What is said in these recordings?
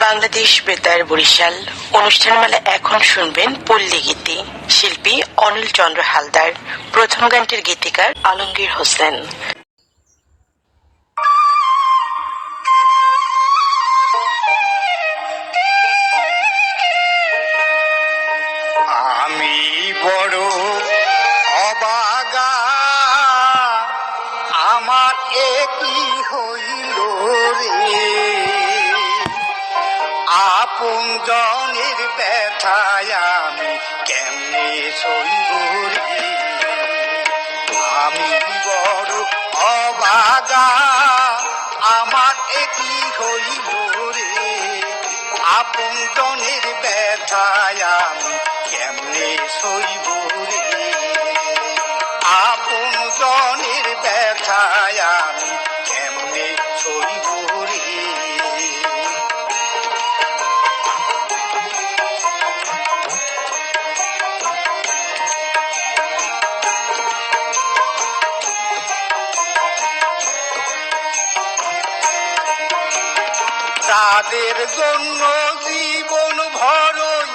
বাংলাদেশ বেতার বরিশাল অনুষ্ঠানমালা এখন শুনবেন পল্লী গীতি শিল্পী অনিল চন্দ্র হালদার। প্রথম গানটির গীতিকার আলমগীর হোসেন। আপন জনের ব্যথায় আমি কেমনে সইব আমি বড় অবাগা, আমার একই হইল রে? আপন জনের ব্যথায় আমি কেমনে সইব রে? আপন জনের তাদের জন্য জীবন ভরই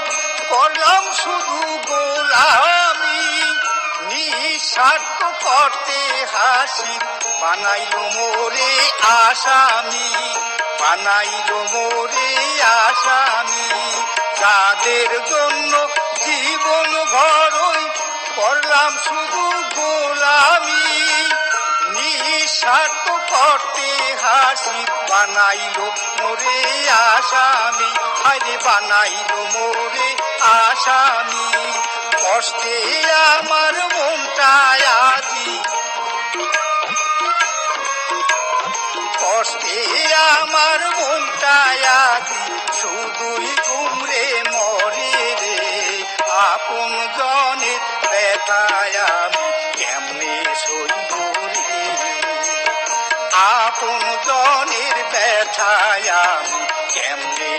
করলাম শুধু গোলামি। নিঃস্বার্থ করতে হাসি, বানাইল মোরে আসামি। বানাইল মোরে আসামি। তাদের জন্য জীবন ভরই করলাম শুধু গোলামি। নিঃস্বার্থ করতে হাসি বানাইল, মোরে আসামি। আরে বানাইল মোরে আসামি। কষ্টে আমার মনটায় আজি। কষ্টে আমার মনটায় আজি। শুধুই ঘুমরে মরে রে, আপন জনের ব্যথায় আমি। কেমনে সইব রে আপন জনের ব্যথায় আমি কেমনে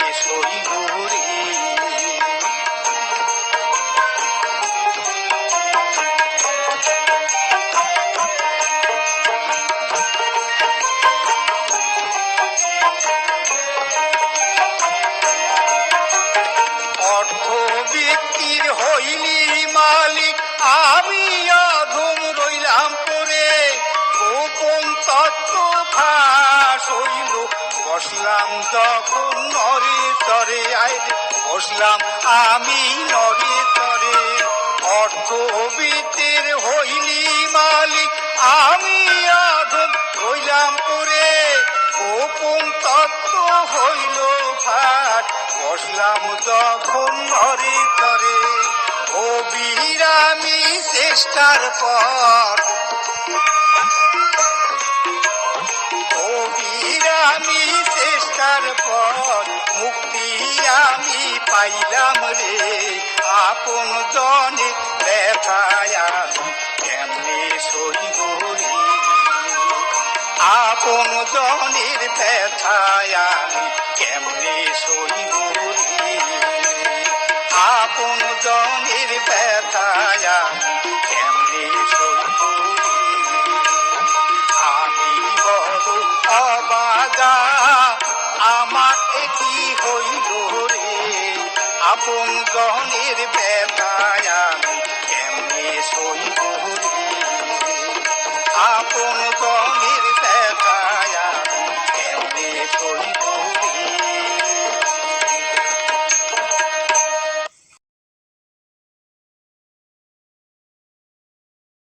বসলাম যখন নরে তরে, আয় বসলাম আমি নরে তরে। অর্থবিদের হইলি মালিক, আমি অধম রইলাম পরে গোপন তত্ত্ব হইল ফাট বসলাম যখন ঘরে তরে। ও চেষ্টার পর পর মুক্তি আমি পাইলাম রে। আপন জনে ব্যথায় কেমনে সইব আপন জনের ব্যথায় কেমনে সইব আপন জনের ব্যথায় আমি কেমনি সই আপন জন